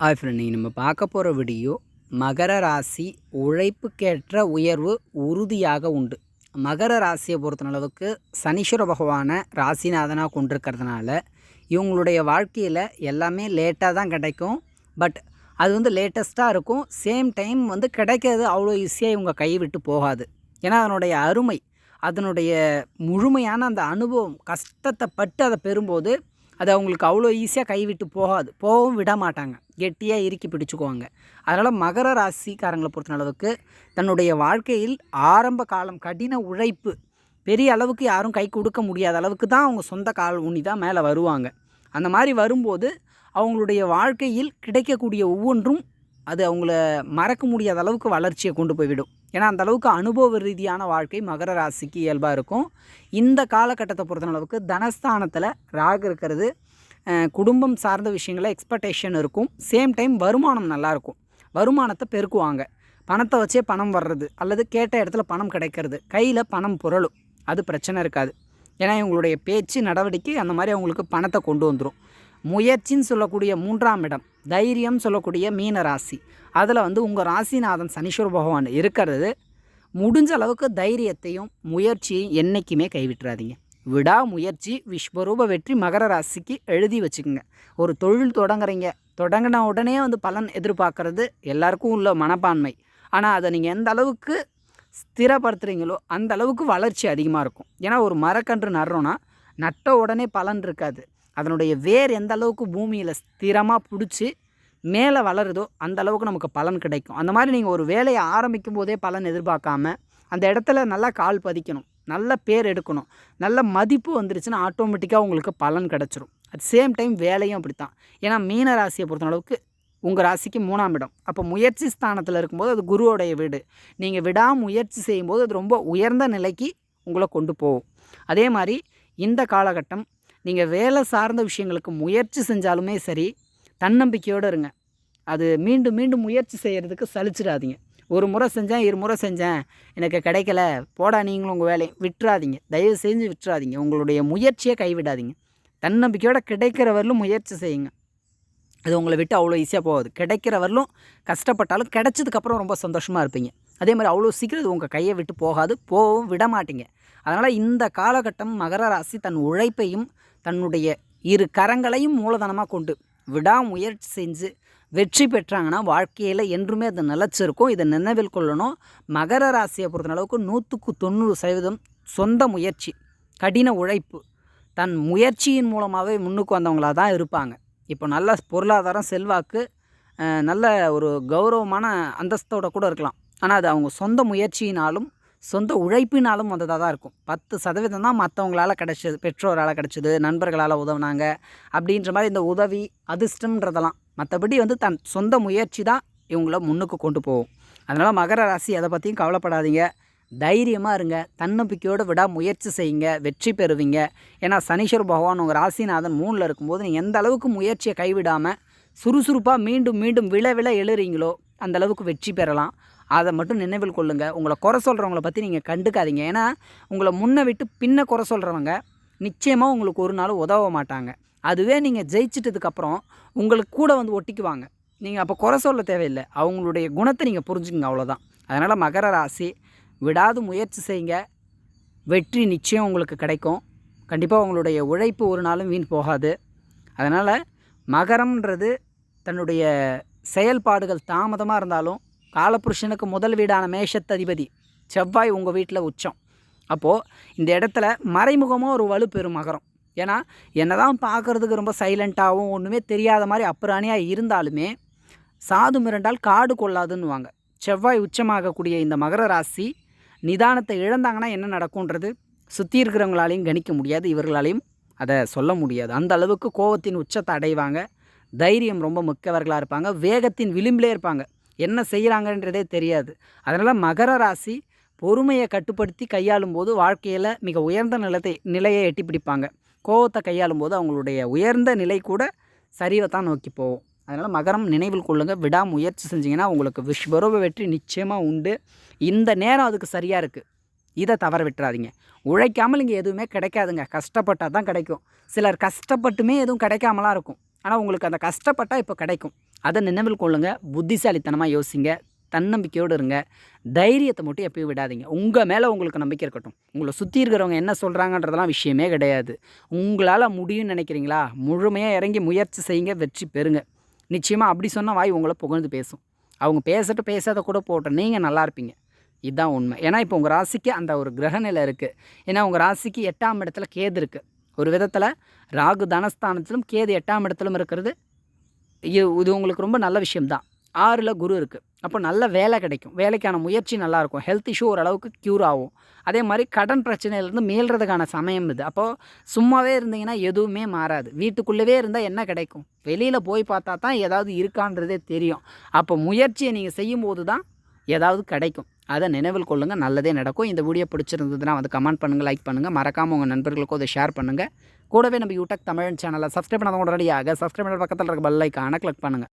Hi friend நீங்கள் நம்ம பார்க்க போகிற வீடியோ மகர ராசி உழைப்புக்கேற்ற உயர்வு உறுதியாக உண்டு. மகர ராசியை பொறுத்தளவுக்கு சனீஸ்வர பகவானை ராசிநாதனாக கொண்டிருக்கிறதுனால இவங்களுடைய வாழ்க்கையில் எல்லாமே லேட்டாக தான் கிடைக்கும். பட் அது வந்து லேட்டஸ்ட்டாக இருக்கும். சேம் டைம் வந்து கிடைக்கிறது அவ்வளோ ஈஸியாக இவங்க கைவிட்டு போகாது. ஏன்னா அதனுடைய அருமை அதனுடைய முழுமையான அந்த அனுபவம் கஷ்டத்தை பட்டு அதை பெறும்போது அது அவங்களுக்கு அவ்வளோ ஈஸியாக கைவிட்டு போகாது. போகவும் விட மாட்டாங்க. கெட்டியாக இறுக்கி பிடிச்சிக்குவாங்க. அதனால் மகர ராசிக்காரங்களை பொறுத்த அளவுக்கு தன்னுடைய வாழ்க்கையில் ஆரம்ப காலம் கடின உழைப்பு பெரிய அளவுக்கு யாரும் கை கொடுக்க முடியாத அளவுக்கு தான் அவங்க சொந்த கால் ஊனி தான் மேலே வருவாங்க. அந்த மாதிரி வரும்போது அவங்களுடைய வாழ்க்கையில் கிடைக்கக்கூடிய ஒவ்வொன்றும் அது அவங்கள மறக்க முடியாத அளவுக்கு வளர்ச்சியை கொண்டு போய்விடும் ஏன்னா அந்த அளவுக்கு அனுபவ ரீதியான வாழ்க்கை மகர ராசிக்கு இயல்பாக இருக்கும். இந்த காலகட்டத்தை பொறுத்த அளவுக்கு தனஸ்தானத்தில் ராகு இருக்கிறது. குடும்பம் சார்ந்த விஷயங்களில் எக்ஸ்பெக்டேஷன் இருக்கும். சேம் டைம் வருமானம் நல்லாயிருக்கும் வருமானத்தை பெருக்குவாங்க. பணத்தை வச்சே பணம் வர்றது அல்லது கேட்ட இடத்துல பணம் கிடைக்கிறது. கையில் பணம் புரளும். அது பிரச்சனை இருக்காது. ஏன்னா இவங்களுடைய பேச்சு நடவடிக்கை அந்த மாதிரி அவங்களுக்கு பணத்தை கொண்டு வந்துடும் முயற்சின்னு சொல்லக்கூடிய மூன்றாம் இடம் தைரியம் சொல்லக்கூடிய மீன ராசி அதில் வந்து உங்கள் ராசிநாதன் சனீஸ்வர பகவான் இருக்கிறது. முடிஞ்ச அளவுக்கு தைரியத்தையும் முயற்சியையும் என்றைக்குமே கைவிட்டுறாதீங்க. விடா முயற்சி விஸ்வரூப வெற்றி மகர ராசிக்கு எழுதி வச்சுக்கோங்க. ஒரு தொழில் தொடங்குறீங்க. தொடங்கின உடனே வந்து பலன் எதிர்பார்க்கறது எல்லாருக்கும் உள்ள மனப்பான்மை. ஆனால் அதை நீங்கள் எந்த அளவுக்கு ஸ்திரப்படுத்துகிறீங்களோ அந்த அளவுக்கு வளர்ச்சி அதிகமாக இருக்கும். ஏன்னா ஒரு மரக்கன்று நடுறோன்னா நட்ட உடனே பலன் இருக்காது. அதனுடைய வேர் எந்த அளவுக்கு பூமியில் ஸ்திரமாக பிடிச்சி மேலே வளருதோ அந்த அளவுக்கு நமக்கு பலன் கிடைக்கும். அந்த மாதிரி நீங்கள் ஒரு வேலையை ஆரம்பிக்கும் போதே பலன் எதிர்பார்க்காம அந்த இடத்துல நல்லா கால் பதிக்கணும் நல்ல பேர் எடுக்கணும் நல்ல மதிப்பு வந்துருச்சுன்னா ஆட்டோமேட்டிக்காக உங்களுக்கு பலன் கிடச்சிரும். அட் சேம் டைம் வேலையும் அப்படி தான் ஏன்னா மீன ராசியை பொறுத்த அளவுக்கு உங்கள் ராசிக்கு மூணாம் இடம். அப்போ முயற்சி ஸ்தானத்தில் இருக்கும்போது அது குருவோடைய வீடு. நீங்கள் விடாமுயற்சி செய்யும்போது அது ரொம்ப உயர்ந்த நிலைக்கு உங்களை கொண்டு போகும். அதே மாதிரி இந்த காலகட்டம் நீங்கள் வேலை சார்ந்த விஷயங்களுக்கு முயற்சி செஞ்சாலுமே சரி தன்னம்பிக்கையோடு இருங்க. அது மீண்டும் மீண்டும் முயற்சி செய்கிறதுக்கு சலிச்சிடாதீங்க. ஒரு முறை செஞ்சேன் இரு முறை செஞ்சேன் எனக்கு கிடைக்கல போடா நீங்களும் உங்கள் வேலையை. விட்டுறாதீங்க. தயவு செஞ்சு விட்டுறாதீங்க. உங்களுடைய முயற்சியை கைவிடாதீங்க. தன்னம்பிக்கையோட கிடைக்கிற வரலும் முயற்சி செய்யுங்க. அது உங்களை விட்டு அவ்வளோ ஈஸியாக போகாது. கிடைக்கிற வரலும் கஷ்டப்பட்டாலும் கிடைச்சதுக்கப்புறம் ரொம்ப சந்தோஷமாக இருப்பீங்க. அதே மாதிரி அவ்வளோ சீக்கிரம் இது உங்கள் கையை விட்டு போகாது. போகவும் விட மாட்டீங்க. அதனால் இந்த காலகட்டம் மகர ராசி தன் உழைப்பையும் தன்னுடைய இரு கரங்களையும் மூலதனமாக கொண்டு விடாமுயற்சி செஞ்சு வெற்றி பெற்றாங்கன்னா வாழ்க்கையில் என்றுமே அது நிலச்சிருக்கும். இதை நினைவில் கொள்ளணும். மகர ராசியை பொறுத்த அளவுக்கு நூற்றுக்கு தொண்ணூறு சதவீதம் சொந்த முயற்சி கடின உழைப்பு தன் முயற்சியின் மூலமாகவே முன்னுக்கு வந்தவங்களாக தான் இருப்பாங்க. இப்போ நல்ல பொருளாதாரம் செல்வாக்கு நல்ல ஒரு கௌரவமான அந்தஸ்தோட கூட இருக்கலாம். ஆனால் அது அவங்க சொந்த முயற்சியினாலும் சொந்த உழைப்பினாலும் வந்ததாக தான் இருக்கும். பத்து சதவீதம் தான் மற்றவங்களால் கிடச்சிது பெற்றோரால் கிடைச்சது நண்பர்களால் உதவுனாங்க அப்படின்ற மாதிரி இந்த உதவி அதிர்ஷ்டம்ன்றதெல்லாம் மற்றபடி வந்து தன் சொந்த முயற்சி தான் இவங்கள முன்னுக்கு கொண்டு போகும். அதனால் மகர ராசி அதை பற்றியும் கவலைப்படாதீங்க. தைரியமாக இருங்க. தன்னம்பிக்கையோடு விடா முயற்சி செய்யுங்க. வெற்றி பெறுவீங்க. ஏன்னா சனீஸ்வர பகவான் உங்கள் ராசிநாதன் மூணில் இருக்கும்போது நீங்கள் எந்த அளவுக்கு முயற்சியை கைவிடாமல் சுறுசுறுப்பாக மீண்டும் மீண்டும் விழ விழ எழுறீங்களோ அந்த அளவுக்கு வெற்றி பெறலாம். அதை மட்டும் நினைவில் கொள்ளுங்கள் உங்களை குறை சொல்கிறவங்கள பற்றி நீங்கள் கண்டுக்காதீங்க. ஏன்னா உங்களை முன்ன விட்டு பின்ன குறை சொல்கிறவங்க நிச்சயமாக உங்களுக்கு ஒரு நாள் உதவ மாட்டாங்க. அதுவே நீங்கள் ஜெயிச்சிட்டதுக்கப்புறம் உங்களுக்கு கூட வந்து ஒட்டிக்குவாங்க. நீங்கள் அப்போ குறை சொல்ல தேவையில்லை. அவங்களுடைய குணத்தை நீங்கள் புரிஞ்சுக்குங்க அவ்வளோதான் அதனால் மகர ராசி விடாது முயற்சி செய்யுங்க. வெற்றி நிச்சயம் உங்களுக்கு கிடைக்கும். கண்டிப்பாக உங்களுடைய உழைப்பு ஒரு நாளும் வீண் போகாது. அதனால் மகரம்ன்றது தன்னுடைய செயல்பாடுகள் தாமதமாக இருந்தாலும் காலபுருஷனுக்கு முதல் வீடான மேஷத்ததிபதி செவ்வாய் உங்கள் வீட்டில் உச்சம். அப்போது இந்த இடத்துல மறைமுகமாக ஒரு வலு பெறும் மகரம். ஏன்னா என்னதான் பார்க்குறதுக்கு ரொம்ப சைலண்ட்டாகவும் ஒன்றுமே தெரியாத மாதிரி அப்புறாணியாக இருந்தாலுமே சாது மிரண்டால் காடு கொள்ளாதுன்னுவாங்க. செவ்வாய் உச்சமாகக்கூடிய இந்த மகர ராசி நிதானத்தை இழந்தாங்கன்னா என்ன நடக்கும்ன்றது சுற்றி இருக்கிறவங்களாலையும் கணிக்க முடியாது இவர்களாலையும் அதை சொல்ல முடியாது. அந்த அளவுக்கு கோவத்தின் உச்சத்தை அடைவாங்க. தைரியம் ரொம்ப மிக்கவர்களாக இருப்பாங்க. வேகத்தின் விளிம்பிலே இருப்பாங்க. என்ன செய்கிறாங்கன்றதே தெரியாது. அதனால் மகர ராசி பொறுமையை கட்டுப்படுத்தி கையாளும் போது வாழ்க்கையில் மிக உயர்ந்த நிலத்தை நிலையை எட்டி பிடிப்பாங்க. கோவத்தை கையாளும் போது அவங்களுடைய உயர்ந்த நிலை கூட சரிவை தான் நோக்கி போகும். அதனால் மகரம் நினைவில் கொள்ளுங்க. விடாமுயற்சி செஞ்சிங்கன்னா உங்களுக்கு விஸ்வரூப வெற்றி நிச்சயமாக உண்டு. இந்த நேரம் அதுக்கு சரியாக இருக்குது இதை தவற விட்டுறாதீங்க. உழைக்காமல் இங்கே எதுவுமே கிடைக்காதுங்க. கஷ்டப்பட்டால் தான் கிடைக்கும். சிலர் கஷ்டப்பட்டுமே எதுவும் கிடைக்காமலாம் இருக்கும். ஆனால் உங்களுக்கு அந்த கஷ்டப்பட்டால் இப்போ கிடைக்கும். அதை நினைவில் கொள்ளுங்கள் புத்திசாலித்தனமாக யோசிங்க தன்னம்பிக்கையோடு இருங்க. தைரியத்தை மட்டும் எப்பயும் விடாதீங்க. உங்கள் மேலே உங்களுக்கு நம்பிக்கை இருக்கட்டும். உங்களை சுற்றி இருக்கிறவங்க என்ன சொல்கிறாங்கன்றதெல்லாம் விஷயமே கிடையாது. உங்களால் முடியும்னு நினைக்கிறீங்களா? முழுமையாக இறங்கி முயற்சி செய்யுங்க வெற்றி பெறுங்க. நிச்சயமாக அப்படி சொன்ன வாய் உங்களை புகழ்ந்து பேசும். அவங்க பேசட்டு பேசாத கூட போட்டோம். நீங்கள் நல்லா இருப்பீங்க. இதுதான் உண்மை. ஏன்னா இப்போ உங்கள் ராசிக்கு அந்த ஒரு கிரகநிலை இருக்குது ஏன்னா உங்கள் ராசிக்கு எட்டாம் இடத்துல கேது இருக்குது ஒரு விதத்தில் ராகு தனஸ்தானத்திலும் கேது எட்டாம் இடத்திலும் இருக்கிறது. இது இது உங்களுக்கு ரொம்ப நல்ல விஷயம்தான். ஆறில் குரு இருக்குது அப்போ நல்ல வேலை கிடைக்கும். வேலைக்கான முயற்சி நல்லாயிருக்கும். ஹெல்த் இஷ்யூ ஓரளவுக்கு க்யூர் ஆகும். அதே மாதிரி கடன் பிரச்சனையிலேருந்து மீள்றதுக்கான சமயம் இது. அப்போது சும்மாவே இருந்தீங்கன்னா எதுவுமே மாறாது. வீட்டுக்குள்ளவே இருந்தால் என்ன கிடைக்கும்? வெளியில் போய் பார்த்தா தான் ஏதாவது இருக்கான்றதே தெரியும். அப்போ முயற்சியை நீங்கள் செய்யும்போது தான் ஏதாவது கிடைக்கும். அதை நினைவில் கொள்ளுங்கள் நல்லதே நடக்கும். இந்த வீடியோ பிடிச்சிருந்ததுன்னா வந்து கமெண்ட் பண்ணுங்கள் லைக் பண்ணுங்கள் மறக்காமல் உங்கள் நண்பர்களுக்கும் அதை ஷேர் பண்ணுங்கள் கூடவே நம்ம யூடியூப் தமிழ் சேனலை சப்ஸ்கிரைப் பண்ணாத உடனடியாக சப்ஸ்கிரைப் பண்ணுற பக்கத்தில் இருக்க பெல் ஐக்கானை கிளிக் பண்ணுங்கள்